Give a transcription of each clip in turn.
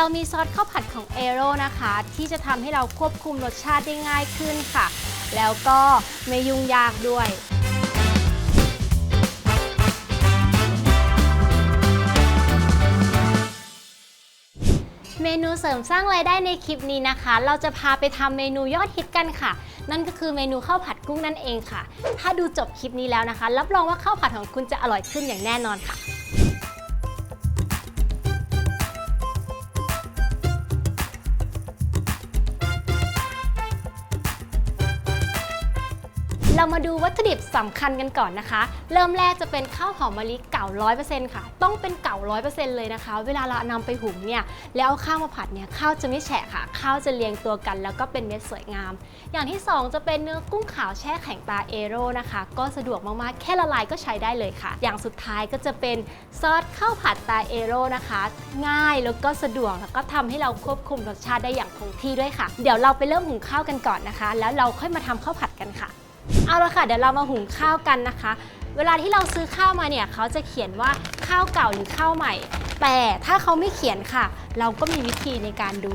เรามีซอสข้าวผัดของเอโร่นะคะ ที่จะทำให้เราควบคุมรสชาติได้ง่ายขึ้นค่ะ แล้วก็ไม่ยุ่งยากด้วยเมนูเสริมสร้างรายได้ในคลิปนี้นะคะ เราจะพาไปทำเมนูยอดฮิตกันค่ะ นั่นก็คือเมนูข้าวผัดกุ้งนั่นเองค่ะ ถ้าดูจบคลิปนี้แล้วนะคะ รับรองว่าข้าวผัดของคุณจะอร่อยขึ้นอย่างแน่นอนค่ะ เรามาดูวัตถุดิบสำคัญกันก่อนนะคะ เริ่มแรกจะเป็นข้าวหอมมะลิเก่า100%ค่ะ ต้องเป็นเก่า100%เปอร์เซ็นต์เลยนะคะ เวลาเรานำไปหุงเนี่ย แล้วเอาข้าวมาผัดเนี่ย ข้าวจะไม่แฉะค่ะ ข้าวจะเรียงตัวกัน แล้วก็เป็นเม็ดสวยงาม อย่างที่ 2 จะเป็นเนื้อกุ้งขาวแช่แข็งตาเอโร่นะคะ ก็สะดวกมากๆ แค่ละลายก็ใช้ได้เลยค่ะ อย่างสุดท้ายก็จะเป็นซอสข้าวผัดตาเอโร่นะคะ ง่ายแล้วก็สะดวกแล้วก็ทำให้เราควบคุมรสชาติได้อย่างคงที่ด้วยค่ะ เดี๋ยวเราไปเริ่มหุงข้าวกันก่อนนะคะ แล้วเราค่อยมาทำข้าวผัดกันค่ะ เอาละค่ะ เดี๋ยวเรามาหุงข้าวกันนะคะ เวลาที่เราซื้อข้าวมาเนี่ยเขาจะเขียนว่าข้าวเก่าหรือข้าวใหม่ แต่ถ้าเขาไม่เขียนค่ะ เราก็มีวิธีในการดู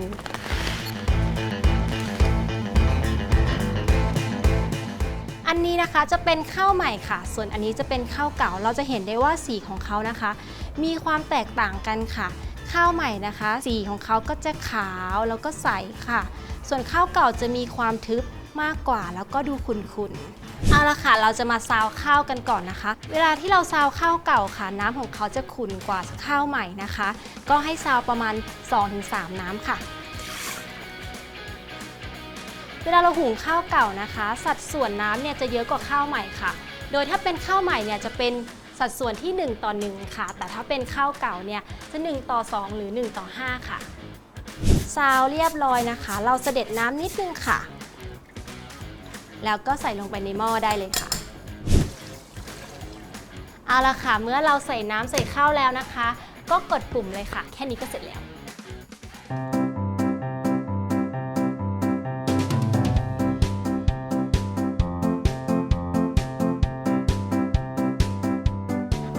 อันนี้นะคะจะเป็นข้าวใหม่ค่ะ ส่วนอันนี้จะเป็นข้าวเก่า เราจะเห็นได้ว่าสีของเขานะคะ มีความแตกต่างกันค่ะ ข้าวใหม่นะคะ สีของเขาก็จะขาวแล้วก็ใสค่ะ ส่วนข้าวเก่าจะมีความทึบ มากกว่า แล้วก็ดูขุ่นๆเอาละค่ะเราจะมาซาวข้าวกันก่อนนะคะ เวลาที่เราซาวข้าวเก่าค่ะ น้ำของเขาจะขุ่นกว่าข้าวใหม่นะคะ ก็ให้ซาวประมาณ 2-3 น้ำค่ะเวลาเราหุงข้าวเก่านะคะ สัดส่วนน้ำเนี่ยจะเยอะกว่าข้าวใหม่ค่ะ โดยถ้าเป็นข้าวใหม่เนี่ยจะเป็นสัดส่วนที่ 1 ต่อ 1 ค่ะ แต่ถ้าเป็นข้าวเก่าเนี่ยจะ 1 ต่อ 2 หรือ 1 ต่อ 5 ค่ะ ซาวเรียบร้อยนะคะ เราเสด็จน้ำนิดนึงค่ะ แล้วก็ใส่ลงไปในหม้อได้เลยค่ะ เอาละค่ะ เมื่อเราใส่น้ำใส่ข้าวแล้วนะคะ ก็กดปุ่มเลยค่ะ แค่นี้ก็เสร็จแล้ว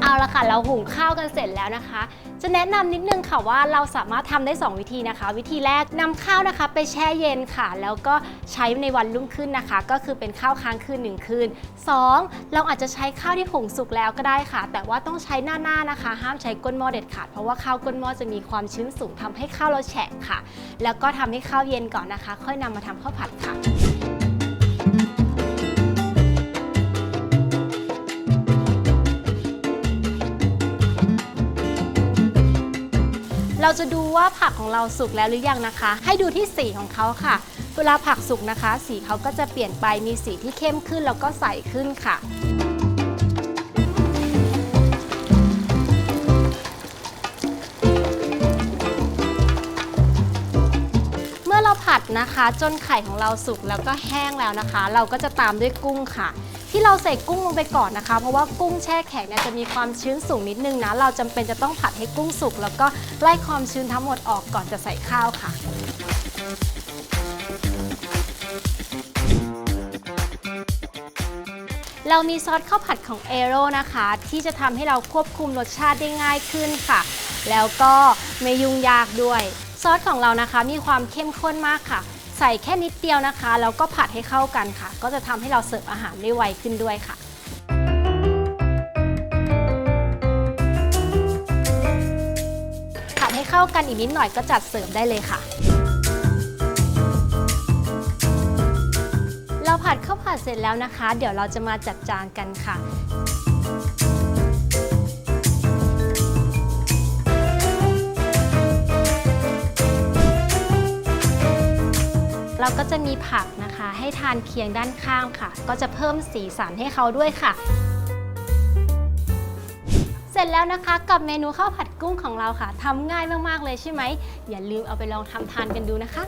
เอาละค่ะ เราหุงข้าวกันเสร็จแล้วนะคะ จะแนะนำนิดนึงค่ะว่าเราสามารถทำได้ 2 วิธีนะคะ วิธีแรกนำข้าวนะคะไปแช่เย็นค่ะ แล้วก็ใช้ในวันรุ่งขึ้นนะคะ ก็คือเป็นข้าวค้างคืนหนึ่งคืน 2. เราอาจจะใช้ข้าวที่หุงสุกแล้วก็ได้ค่ะ แต่ว่าต้องใช้หน้าๆนะคะ ห้ามใช้ก้นหม้อเด็ดขาดเพราะว่าข้าวก้นหม้อจะมีความชื้นสูงทำให้ข้าวเราแฉะค่ะ แล้วก็ทำให้ข้าวเย็นก่อนนะคะ ค่อยนำมาทำข้าวผัดค่ะ เราจะดูว่าผักของเราสุกแล้วหรือยังนะคะ ให้ดูที่สีของเขาค่ะ เวลาผักสุกนะคะ สีเขาก็จะเปลี่ยนไปมีสีที่เข้มขึ้นแล้วก็ใสขึ้นค่ะ เมื่อเราผัดนะคะ จนไข่ของเราสุกแล้วก็แห้งแล้วนะคะ เราก็จะตามด้วยกุ้งค่ะ ที่เราใส่กุ้งลงไปก่อนนะคะ เพราะว่ากุ้งแช่แข็งเนี่ยจะมีความชื้นสูงนิดนึงนะ เราจำเป็นจะต้องผัดให้กุ้งสุก แล้วก็ไล่ความชื้นทั้งหมดออกก่อนจะใส่ข้าวค่ะเรามีซอสข้าวผัดของเอโร่นะคะ ที่จะทำให้เราควบคุมรสชาติได้ง่ายขึ้นค่ะ แล้วก็ไม่ยุ่งยากด้วย ซอสของเรานะคะมีความเข้มข้นมากค่ะ ใส่แค่นิดเดียวนะคะ แล้วก็ผัดให้เข้ากันค่ะ ก็จะทำให้เราเสิร์ฟอาหารได้ไวขึ้นด้วยค่ะผัดให้เข้ากันอีกนิดหน่อยก็จัดเสิร์ฟได้เลยค่ะ เราผัดข้าวผัดเสร็จแล้วนะคะ เดี๋ยวเราจะมาจัดจานกันค่ะ เราก็จะมีผักนะคะ ให้ทานเคียงด้านข้างค่ะ ก็จะเพิ่มสีสันให้เขาด้วยค่ะ เสร็จแล้วนะคะกับเมนูข้าวผัดกุ้งของเราค่ะทำง่ายมากๆเลยใช่ไหม อย่าลืมเอาไปลองทำทานกันดูนะคะ